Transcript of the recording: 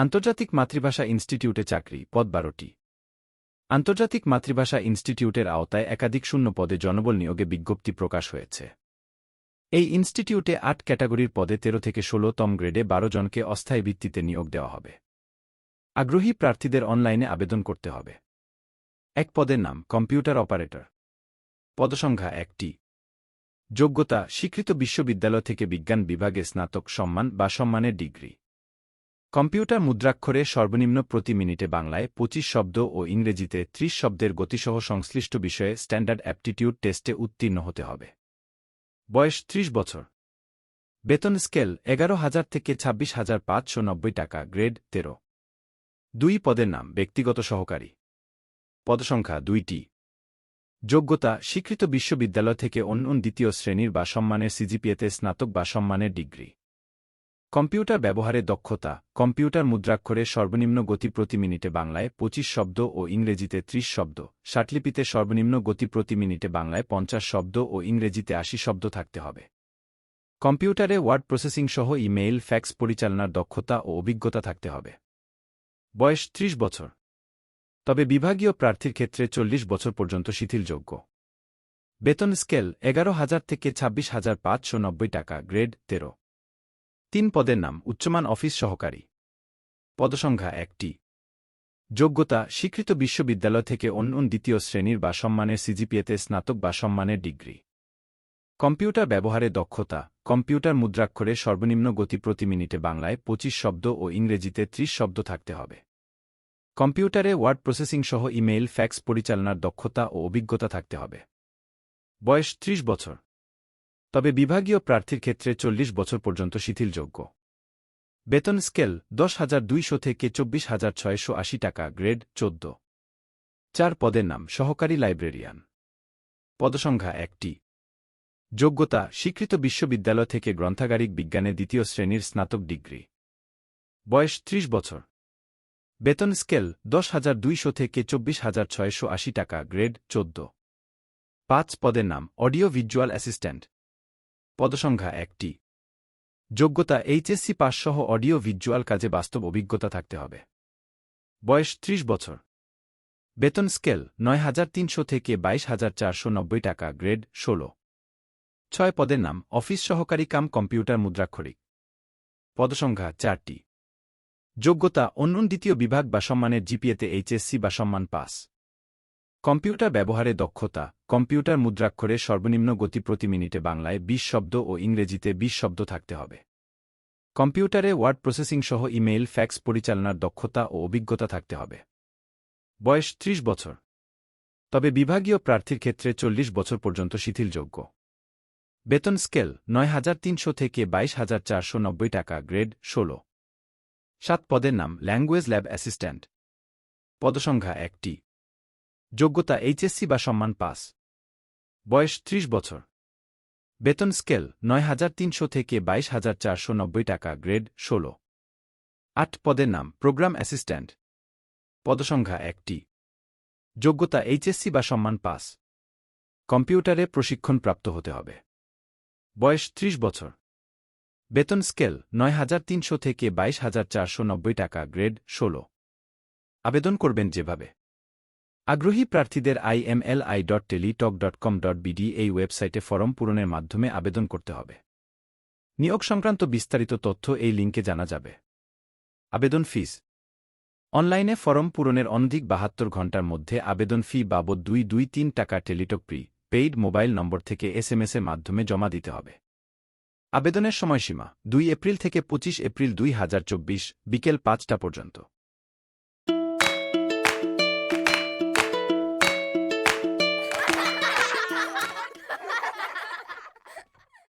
আন্তর্জাতিক মাতৃভাষা ইনস্টিটিউটে চাকরি, পদ বারোটি। আন্তর্জাতিক মাতৃভাষা ইনস্টিটিউটের আওতায় একাধিক শূন্য পদে জনবল নিয়োগে বিজ্ঞপ্তি প্রকাশ হয়েছে। এই ইনস্টিটিউটে আট ক্যাটাগরির পদে তেরো থেকে ষোলোতম গ্রেডে বারো জনকে অস্থায়ী ভিত্তিতে নিয়োগ দেওয়া হবে। আগ্রহী প্রার্থীদের অনলাইনে আবেদন করতে হবে। এক পদের নাম, কম্পিউটার অপারেটর। পদসংখ্যা একটি। যোগ্যতা, স্বীকৃত বিশ্ববিদ্যালয় থেকে বিজ্ঞান বিভাগে স্নাতক সম্মান বা সম্মানের ডিগ্রি। কম্পিউটার মুদ্রাক্ষরে সর্বনিম্ন প্রতি মিনিটে বাংলায় পঁচিশ শব্দ ও ইংরেজিতে ত্রিশ শব্দের গতিসহ সংশ্লিষ্ট বিষয়ে স্ট্যান্ডার্ড অ্যাপটিটিউড টেস্টে উত্তীর্ণ হতে হবে। বয়স ত্রিশ বছর। বেতন স্কেল এগারো হাজার থেকে ছাব্বিশ হাজার পাঁচশো নব্বই টাকা, গ্রেড তেরো। দুই পদের নাম, ব্যক্তিগত সহকারী। পদসংখ্যা দুইটি। যোগ্যতা, স্বীকৃত বিশ্ববিদ্যালয় থেকে অন্য দ্বিতীয় শ্রেণির বা সম্মানের সিজিপিএতে স্নাতক বা সম্মানের ডিগ্রি। কম্পিউটার ব্যবহারে দক্ষতা, কম্পিউটার মুদ্রাক্ষরে সর্বনিম্ন গতি প্রতি মিনিটে বাংলায় পঁচিশ শব্দ ও ইংরেজিতে ত্রিশ শব্দ, ষাটলিপিতে সর্বনিম্ন গতি প্রতি মিনিটে বাংলায় পঞ্চাশ শব্দ ও ইংরেজিতে আশি শব্দ থাকতে হবে। কম্পিউটারে ওয়ার্ড প্রসেসিং সহ ইমেইল, ফ্যাক্স পরিচালনার দক্ষতা ও অভিজ্ঞতা থাকতে হবে। বয়স ত্রিশ বছর। তবে বিভাগীয় প্রার্থীর ক্ষেত্রে চল্লিশ বছর পর্যন্ত শিথিলযোগ্য। বেতন স্কেল এগারো হাজার থেকে ছাব্বিশ হাজার পাঁচশো নব্বই টাকা, গ্রেড তেরো। তিন পদের নাম উচ্চমান অফিস সহকারী। পদসংখ্যা একটি। যোগ্যতা, স্বীকৃত বিশ্ববিদ্যালয় থেকে অন্য দ্বিতীয় শ্রেণির বা সম্মানের সিজিপিএতে স্নাতক বা সম্মানের ডিগ্রি। কম্পিউটার ব্যবহারে দক্ষতা, কম্পিউটার মুদ্রাক্ষরে সর্বনিম্ন গতি প্রতি মিনিটে বাংলায় পঁচিশ শব্দ ও ইংরেজিতে ত্রিশ শব্দ থাকতে হবে। কম্পিউটারে ওয়ার্ড প্রসেসিং সহ ইমেইল, ফ্যাক্স পরিচালনার দক্ষতা ও অভিজ্ঞতা থাকতে হবে। বয়স ত্রিশ বছর। তবে বিভাগীয় প্রার্থীর ক্ষেত্রে চল্লিশ বছর পর্যন্ত শিথিলযোগ্য। বেতন স্কেল দশ হাজার দুইশো থেকে চব্বিশ হাজার ছয়শো আশি টাকা, গ্রেড চোদ্দ। চার পদের নাম, সহকারী লাইব্রেরিয়ান। পদসংখ্যা একটি। যোগ্যতা, স্বীকৃত বিশ্ববিদ্যালয় থেকে গ্রন্থাগারিক বিজ্ঞানে দ্বিতীয় শ্রেণির স্নাতক ডিগ্রি। বয়স ত্রিশ বছর। বেতন স্কেল দশ হাজার দুইশো থেকে চব্বিশ হাজার ছয়শো আশি টাকা, গ্রেড চোদ্দ। পাঁচ পদের নাম, অডিও ভিজুয়াল অ্যাসিস্ট্যান্ট। পদসংখ্যা একটি। যোগ্যতা এইচএসসি পাসসহ অডিও ভিজুয়াল কাজে বাস্তব অভিজ্ঞতা থাকতে হবে। বয়স ত্রিশ বছর। বেতন স্কেল নয় হাজার তিনশো থেকে বাইশ হাজার চারশো নব্বই টাকা, গ্রেড ষোলো। ছয় পদের নাম, অফিস সহকারী কাম কম্পিউটার মুদ্রাক্ষরিক। পদসংখ্যা চারটি। যোগ্যতা অন্য দ্বিতীয় বিভাগ বা সম্মানের জিপিএতে এইচএসসি বা সম্মান পাস। কম্পিউটার ব্যবহারে দক্ষতা, কম্পিউটার মুদ্রাক্ষরে সর্বনিম্ন গতি প্রতি মিনিটে বাংলায় ২০ শব্দ ও ইংরেজিতে ২০ শব্দ থাকতে হবে। কম্পিউটারে ওয়ার্ড প্রসেসিং সহ ইমেইল, ফ্যাক্স পরিচালনার দক্ষতা ও অভিজ্ঞতা থাকতে হবে। বয়স ত্রিশ বছর। তবে বিভাগীয় প্রার্থীর ক্ষেত্রে চল্লিশ বছর পর্যন্ত শিথিলযোগ্য। বেতন স্কেল, নয় হাজার তিনশো থেকে বাইশ হাজার চারশো নব্বই টাকা, গ্রেড ষোলো। সাত পদের নাম, ল্যাঙ্গুয়েজ ল্যাব অ্যাসিস্ট্যান্ট। পদসংখ্যা একটি। যোগ্যতা এইচএসসি বা সম্মান পাস। বয়স ত্রিশ বছর। বেতন স্কেল নয় হাজার তিনশো থেকে বাইশ হাজার চারশো নব্বই টাকা, গ্রেড ষোলো। আট পদের নাম, প্রোগ্রাম অ্যাসিস্ট্যান্ট। পদসংখ্যা একটি। যোগ্যতা এইচএসসি বা সম্মান পাস। কম্পিউটারে প্রশিক্ষণপ্রাপ্ত হতে হবে। বয়স ত্রিশ বছর। বেতন স্কেল নয় হাজার তিনশো থেকে বাইশ হাজার চারশো নব্বই টাকা, গ্রেড ষোলো। আবেদন করবেন যেভাবে। আগ্রহী প্রার্থীদের IMLI dot Teletalk dot com dot BD এই ওয়েবসাইটে ফরম পূরণের মাধ্যমে আবেদন করতে হবে। নিয়োগ সংক্রান্ত বিস্তারিত তথ্য এই লিঙ্কে জানা যাবে। আবেদন ফিস। অনলাইনে ফরম পূরণের অনধিক বাহাত্তর ঘণ্টার মধ্যে আবেদন ফি বাবদ দুই দুই তিন টাকা Teletalk prepaid mobile number থেকে এসএমএস এর মাধ্যমে জমা দিতে হবে। আবেদনের সময়সীমা দুই এপ্রিল থেকে পঁচিশ এপ্রিল দুই হাজার চব্বিশ, বিকেল পাঁচটা পর্যন্ত।